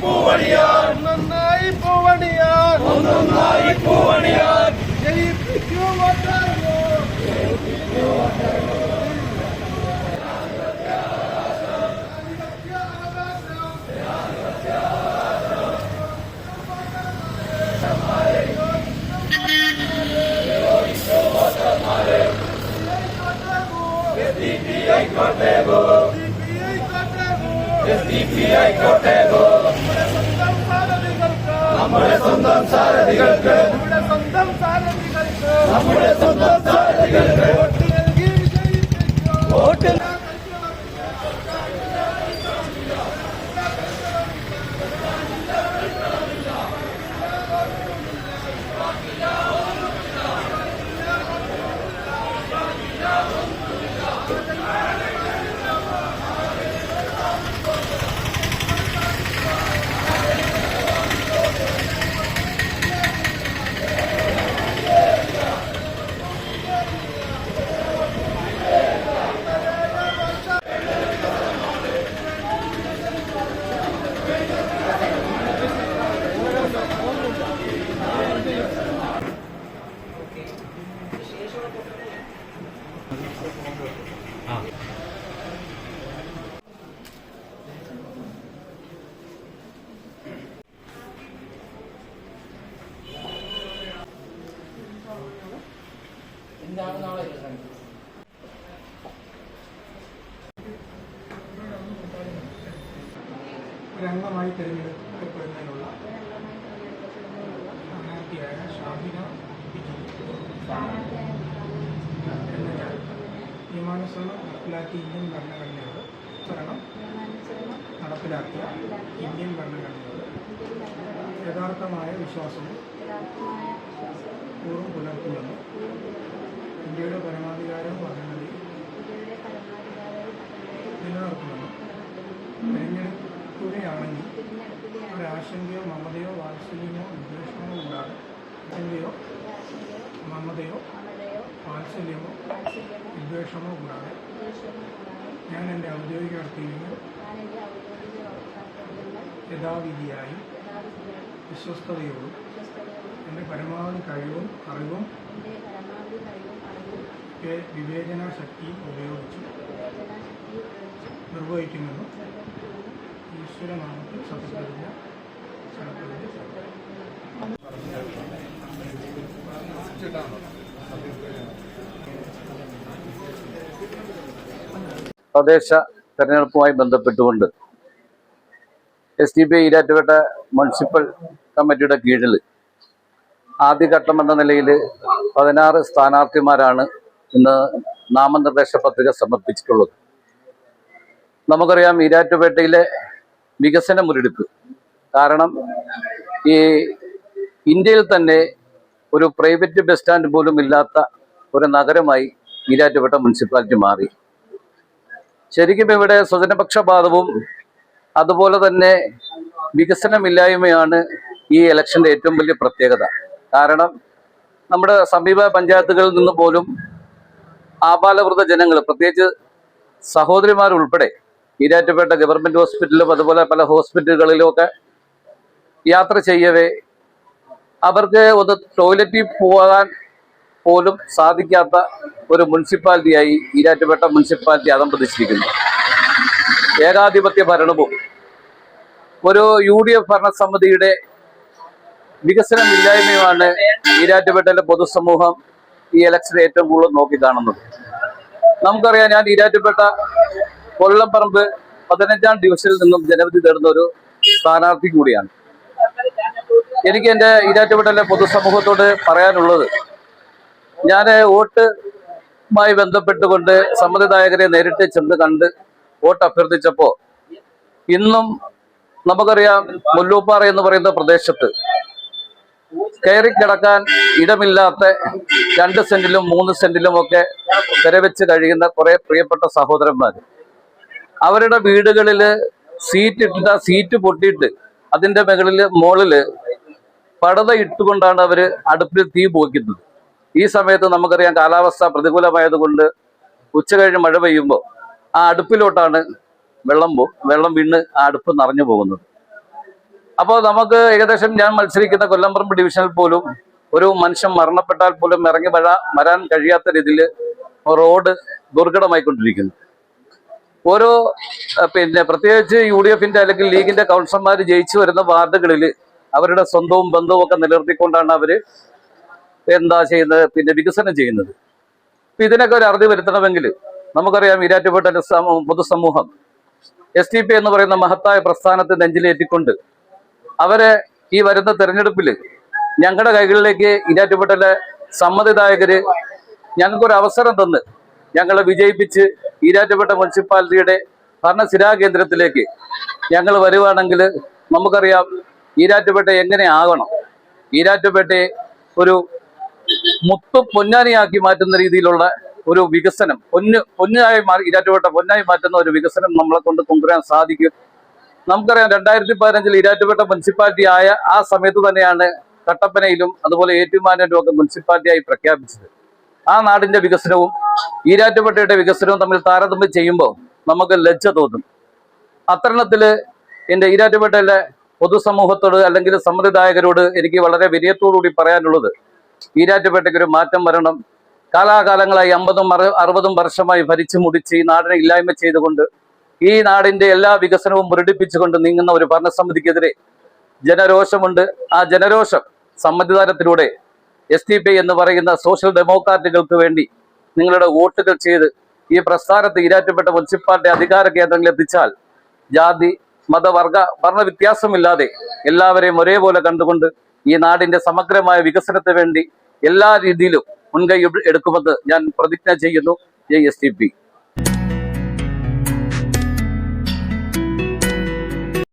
പൂവണിയാൻ ഒന്നൊന്നായി പൂവണിയാൻ ഒന്നൊന്നായി പൂവണിയാൻ ജയിപ്പിക്കൂ വോട്ടർവോ കോട്ടേവോ S D P I കോട്ടേവോ നമ്മുടെ സ്വന്തം സാരഥികൾക്ക്. നമ്മുടെ സ്വന്തം സാരഥികൾക്ക്. വോട്ട് നാളെ ഒരംഗമായി തിരഞ്ഞെടുക്കപ്പെടുന്നതിനുള്ള സ്ഥാനാർത്ഥിയായ ഷാഹിന വിജി എന്ന ഞാൻ നിയമാനുസരണം നടപ്പിലാക്കിയ ഇന്ത്യൻ ഭരണഘടനയോട് ഭരണം നടപ്പിലാക്കിയ ഇന്ത്യൻ ഭരണഘടനയോട് യഥാർത്ഥമായ വിശ്വാസവും പൂർവം പുലർത്തുമെന്നും ഇന്ത്യയുടെ പരമാധികാരവും ഭരണഘടനയും നിലനിർത്തുമെന്നും തിരഞ്ഞെടുക്കുകയാണെങ്കിൽ ഒരാശങ്കയോ മമതയോ വാത്സല്യമോ വിദ്വേഷമോ ഉണ്ടാകും. ആശങ്കയോ മമതയോ വാത്സല്യമോ വിദ്വേഷമോ കൂടാതെ ഞാൻ എന്റെ ഔദ്യോഗിക കർത്തവ്യങ്ങൾ യഥാവിധിയായി വിശ്വസ്തയോടും എന്റെ പരമാവധി കഴിവും അറിവും വേ- വിവേചന ശക്തി ഉപയോഗിച്ച് നിർവഹിക്കുന്നത് ഈശ്വരനാമത്തിൽ സത്യപ്രതിജ്ഞ. തദ്ദേശ തെരഞ്ഞെടുപ്പുമായി ബന്ധപ്പെട്ടുകൊണ്ട് S D P Erattupetta municipal കമ്മിറ്റിയുടെ കീഴിൽ ആദ്യഘട്ടം എന്ന നിലയിൽ പതിനാറ് സ്ഥാനാർത്ഥിമാരാണ് ഇന്ന് നാമനിർദ്ദേശ പത്രിക സമർപ്പിച്ചിട്ടുള്ളത്. നമുക്കറിയാം ഈരാറ്റുപേട്ടയിലെ വികസന മുരടിപ്പ്. കാരണം ഈ ഇന്ത്യയിൽ തന്നെ ഒരു പ്രൈവറ്റ് ബസ് സ്റ്റാൻഡ് പോലും ഇല്ലാത്ത ഒരു നഗരമായി ഈരാറ്റുപേട്ട മുനിസിപ്പാലിറ്റി മാറി. ശരിക്കും ഇവിടെ സ്വജനപക്ഷപാതവും അതുപോലെ തന്നെ വികസനമില്ലായ്മയാണ് ഈ ഇലക്ഷന്റെ ഏറ്റവും വലിയ പ്രത്യേകത. കാരണം നമ്മുടെ സമീപ പഞ്ചായത്തുകളിൽ നിന്ന് പോലും ആപാലവൃത ജനങ്ങൾ പ്രത്യേകിച്ച് സഹോദരിമാരുൾപ്പെടെ ഈരാറ്റുപേട്ട ഗവൺമെന്റ് ഹോസ്പിറ്റലിലും അതുപോലെ പല ഹോസ്പിറ്റലുകളിലും ഒക്കെ യാത്ര ചെയ്യവേ അവർക്ക് ഒന്ന് ടോയ്ലറ്റിൽ പോകാൻ പോലും സാധിക്കാത്ത ഒരു മുനിസിപ്പാലിറ്റിയായി ഈരാറ്റുപേട്ട മുനിസിപ്പാലിറ്റി അതമ്പതിച്ചിരിക്കുന്നു ഏകാധിപത്യ ഭരണവും ഒരു യു ഡി എഫ് ഭരണസമിതിയുടെ വികസനമില്ലായ്മയുമാണ് ഈരാറ്റുപേട്ടയിലെ പൊതുസമൂഹം ഈ ഇലക്ഷനെ ഏറ്റവും കൂടുതൽ നോക്കിക്കാണുന്നത് നമുക്കറിയാം ഞാൻ ഈരാറ്റുപേട്ട കൊല്ലംപറമ്പ് പതിനഞ്ചാം ഡിവിഷനിൽ നിന്നും ജനവിധി തേടുന്ന ഒരു സ്ഥാനാർത്ഥി കൂടിയാണ്. എനിക്ക് എന്റെ ഈരാറ്റുപേട്ടയിലെ പൊതുസമൂഹത്തോട് പറയാനുള്ളത് ഞാൻ വോട്ടുമായി ബന്ധപ്പെട്ടുകൊണ്ട് സമ്മതിദായകരെ നേരിട്ട് ചെന്ന് കണ്ട് വോട്ട് അഭ്യർത്ഥിച്ചപ്പോൾ ഇന്നും നമുക്കറിയാം മുല്ലൂപ്പാറ എന്ന് പറയുന്ന പ്രദേശത്ത് കയറി കിടക്കാൻ ഇടമില്ലാത്ത രണ്ട് സെന്റിലും മൂന്ന് സെന്റിലും ഒക്കെ തിരവെച്ച് കഴിയുന്ന കുറെ പ്രിയപ്പെട്ട സഹോദരന്മാർ അവരുടെ വീടുകളിൽ സീറ്റ് ഇട്ടിട്ട് ആ സീറ്റ് പൊട്ടിയിട്ട് അതിന്റെ മുകളിൽ മുകളിൽ പടത ഇട്ടുകൊണ്ടാണ് അവർ അടുപ്പിൽ തീ പോയിക്കുന്നത്. ഈ സമയത്ത് നമുക്കറിയാം കാലാവസ്ഥ പ്രതികൂലമായതുകൊണ്ട് ഉച്ച കഴിഞ്ഞ് മഴ പെയ്യുമ്പോൾ ആ അടുപ്പിലോട്ടാണ് വെള്ളം പോ വെള്ളം വീണ് ആ അടുപ്പ് നിറഞ്ഞു പോകുന്നത്. അപ്പോൾ നമുക്ക് ഏകദേശം ഞാൻ മത്സരിക്കുന്ന കൊല്ലംപറമ്പ് ഡിവിഷനിൽ പോലും ഒരു മനുഷ്യൻ മരണപ്പെട്ടാൽ പോലും ഇറങ്ങി വരാ വരാൻ കഴിയാത്ത രീതിയിൽ റോഡ് ദുർഘടമായിക്കൊണ്ടിരിക്കുന്നു. ഓരോ പിന്നെ പ്രത്യേകിച്ച് യു ഡി എഫിന്റെ അല്ലെങ്കിൽ ലീഗിന്റെ കൗൺസിലർമാർ ജയിച്ചു വരുന്ന വാർഡുകളിൽ അവരുടെ സ്വന്തവും ബന്ധവും ഒക്കെ നിലനിർത്തിക്കൊണ്ടാണ് അവർ എന്താ ചെയ്യുന്നത് പിന്നെ വികസനം ചെയ്യുന്നത്. അപ്പൊ ഇതിനൊക്കെ ഒരു അറുതി വരുത്തണമെങ്കിൽ നമുക്കറിയാം ഈരാറ്റുപേട്ട പൊതുസമൂഹം എസ് ടി പി എന്ന് പറയുന്ന മഹത്തായ പ്രസ്ഥാനത്തെ നെഞ്ചിലേറ്റിക്കൊണ്ട് അവരെ ഈ വരുന്ന തെരഞ്ഞെടുപ്പിൽ ഞങ്ങളുടെ കൈകളിലേക്ക് ഇരാറ്റുപെട്ടലെ സമ്മതിദായകര് ഞങ്ങൾക്കൊരു അവസരം തന്ന് ഞങ്ങളെ വിജയിപ്പിച്ച് ഈരാറ്റുപേട്ട മുനിസിപ്പാലിറ്റിയുടെ ഭരണസിരാ കേന്ദ്രത്തിലേക്ക് ഞങ്ങൾ വരുവാണെങ്കിൽ നമുക്കറിയാം ഈരാറ്റുപേട്ട എങ്ങനെ ആകണം. ഈരാറ്റുപേട്ടയെ ഒരു മുത്തു പൊന്നാനിയാക്കി മാറ്റുന്ന രീതിയിലുള്ള ഒരു വികസനം പൊന്ന് പൊന്നായി മാറി ഈരാറ്റുപേട്ട പൊന്നായി മാറ്റുന്ന ഒരു വികസനം നമ്മളെ കൊണ്ട് കൊണ്ടുവരാൻ സാധിക്കും. നമുക്കറിയാം രണ്ടായിരത്തി പതിനഞ്ചിൽ ഇരാറ്റുപേട്ട മുനിസിപ്പാലിറ്റി ആയ ആ സമയത്ത് തന്നെയാണ് കട്ടപ്പനയിലും അതുപോലെ ഏറ്റുമാനൂരും ഒക്കെ മുനിസിപ്പാലിറ്റിയായി പ്രഖ്യാപിച്ചത്. ആ നാടിന്റെ വികസനവും ഈരാറ്റുപേട്ടയുടെ വികസനവും തമ്മിൽ താരതമ്യം ചെയ്യുമ്പോൾ നമുക്ക് ലജ്ജ തോന്നും. അത്തരണത്തിൽ എന്റെ ഈരാറ്റുപേട്ടയിലെ പൊതുസമൂഹത്തോട് അല്ലെങ്കിൽ സമ്മതിദായകരോട് എനിക്ക് വളരെ വിനയത്തോടുകൂടി പറയാനുള്ളത് ഈരാറ്റുപേട്ടയ്ക്ക് ഒരു മാറ്റം വരണം. കാലാകാലങ്ങളായി അമ്പതും അറു അറുപതും വർഷമായി ഭരിച്ചു മുടിച്ച് ഈ നാടിനെ ഇല്ലായ്മ ചെയ്തുകൊണ്ട് ഈ നാടിന്റെ എല്ലാ വികസനവും മുരടിപ്പിച്ചുകൊണ്ട് നീങ്ങുന്ന ഒരു ഭരണസമിതിക്കെതിരെ ജനരോഷമുണ്ട്. ആ ജനരോഷം സമ്മതിദാനത്തിലൂടെ എസ് ടി പി എന്ന് പറയുന്ന സോഷ്യൽ ഡെമോക്രാറ്റുകൾക്ക് വേണ്ടി നിങ്ങളുടെ വോട്ടുകൾ ചെയ്ത് ഈ പ്രസ്ഥാനത്ത് ഈരാറ്റുപേട്ട മുനിസിപ്പാലിറ്റി അധികാര കേന്ദ്രങ്ങളിൽ എത്തിച്ചാൽ ജാതി മതവർഗ വർണ വ്യത്യാസമില്ലാതെ എല്ലാവരെയും ഒരേപോലെ കണ്ടുകൊണ്ട് ഈ നാടിന്റെ സമഗ്രമായ വികസനത്തിന് വേണ്ടി എല്ലാ രീതിയിലും മുൻകൈ എടുക്കുമെന്ന് ഞാൻ പ്രതിജ്ഞ ചെയ്യുന്നു. J S T P.